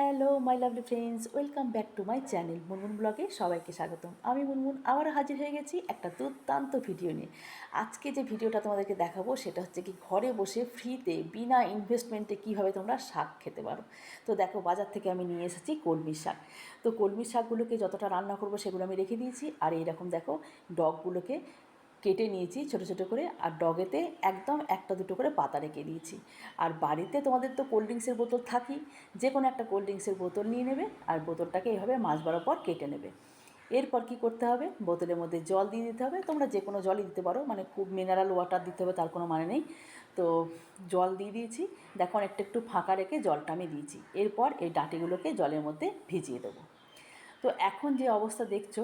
Hello my lovely friends welcome back to my channel Munmun ব্লগে সবাইকে স্বাগতম। আমি মুনমুন আবার হাজির হয়ে গেছি একটা দুর্দান্ত ভিডিও নিয়ে। আজকে যে ভিডিওটা তোমাদেরকে দেখাবো, সেটা হচ্ছে কি ঘরে বসে ফ্রিতে বিনা ইনভেস্টমেন্টে কীভাবে তোমরা শাক খেতে পারো। তো দেখো, বাজার থেকে আমি নিয়ে এসেছি কলমির শাক। তো কলমির শাকগুলোকে যতটা রান্না করব সেগুলো আমি রেখে দিয়েছি। আর এইরকম দেখো, ডগগুলোকে কেটে নিয়েছি ছোটো ছোটো করে, আর ডগেতে একদম একটা দুটো করে পাতা রেখে দিয়েছি। আর বাড়িতে তোমাদের তো কোল্ড ড্রিঙ্কসের বোতল থাকি যে কোনো একটা কোল্ড ড্রিঙ্কসের বোতল নিয়ে নেবে, আর বোতলটাকে এইভাবে মাছ বারো পর কেটে নেবে। এরপর কি করতে হবে? বোতলের মধ্যে জল দিয়ে দিতে হবে। তোমরা যে কোনো জলই দিতে পারো মানে খুব মিনারেল ওয়াটার দিতে হবে তার কোনো মানে নেই। তো জল দিয়ে দিয়েছি। দেখো অনেকটা একটু ফাঁকা রেখে জলটা আমি দিয়েছি। এরপর এই ডাঁটিগুলোকে জলের মধ্যে ভিজিয়ে দেবো। তো এখন যে অবস্থা দেখছ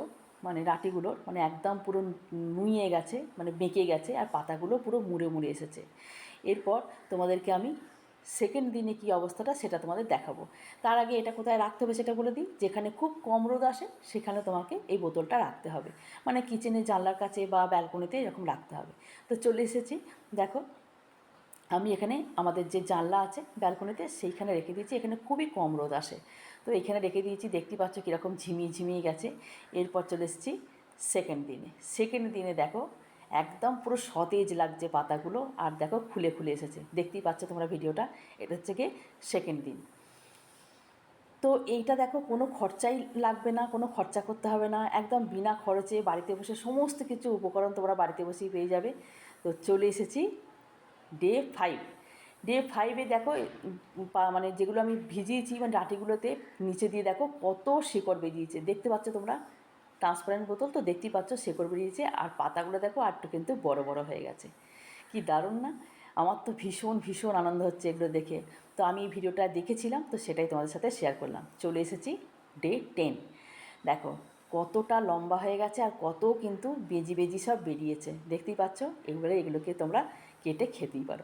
মানে ডাঁটিগুলোর মানে একদম পুরো নুইয়ে গেছে মানে বেঁকে গেছে আর পাতাগুলো পুরো মুড়ে মুড়ে এসেছে। এরপর তোমাদেরকে আমি সেকেন্ড দিনে কী অবস্থাটা সেটা তোমাদের দেখাবো। তার আগে এটা কোথায় রাখতে হবে সেটা বলে দিই, যেখানে খুব কম রোদ আসে সেখানে তোমাকে এই বোতলটা রাখতে হবে। মানে কিচেনের জানলার কাছে বা ব্যালকনিতে এরকম রাখতে হবে। তো চলে এসেছি, দেখো আমি এখানে আমাদের যে জানলা আছে ব্যালকনিতে সেইখানে রেখে দিয়েছি। এখানে খুবই কম রোদ আসে। তো এখানে রেখে দিয়েছি, দেখতে পাচ্ছ কীরকম ঝিমিয়ে ঝিমিয়ে গেছে। এরপর চলে এসেছি সেকেন্ড দিনে। সেকেন্ড দিনে দেখো, একদম পুরো সতেজ লাগছে পাতাগুলো। আর দেখো খুলে খুলে এসেছে। দেখতেই পাচ্ছ তোমরা ভিডিওটা। এটা হচ্ছে গিয়ে সেকেন্ড দিন। তো এইটা দেখো, কোনো খরচাই লাগবে না, কোনো খরচা করতে হবে না। একদম বিনা খরচে বাড়িতে বসে সমস্ত কিছু উপকরণ তোমরা বাড়িতে বসেই পেয়ে যাবে। তো চলে এসেছি ডে ফাইভ ডে ফাইভে দেখো মানে যেগুলো আমি ভিজিয়েছি মানে ডাঁটিগুলোতে, নিচে দিয়ে দেখো কত শিকড় বেরিয়েছে। দেখতে পাচ্ছ তোমরা? ট্রান্সপারেন্ট বোতল, তো দেখতেই পাচ্ছ শিকড় বেরিয়েছে। আর পাতাগুলো দেখো আরটু কিন্তু বড় বড় হয়ে গেছে। কি দারুণ না? আমার তো ভীষণ ভীষণ আনন্দ হচ্ছে এগুলো দেখে। তো আমি এই ভিডিওটা দেখেছিলাম, তো সেটাই তোমাদের সাথে শেয়ার করলাম। চলে এসেছি ডে টেন দেখো কতটা লম্বা হয়ে গেছে আর কত কিন্তু বেজি বেজি সব বেরিয়েছে। দেখতেই পাচ্ছ? এগুলো এগুলোকে তোমরা কেটে খেতেই পারো।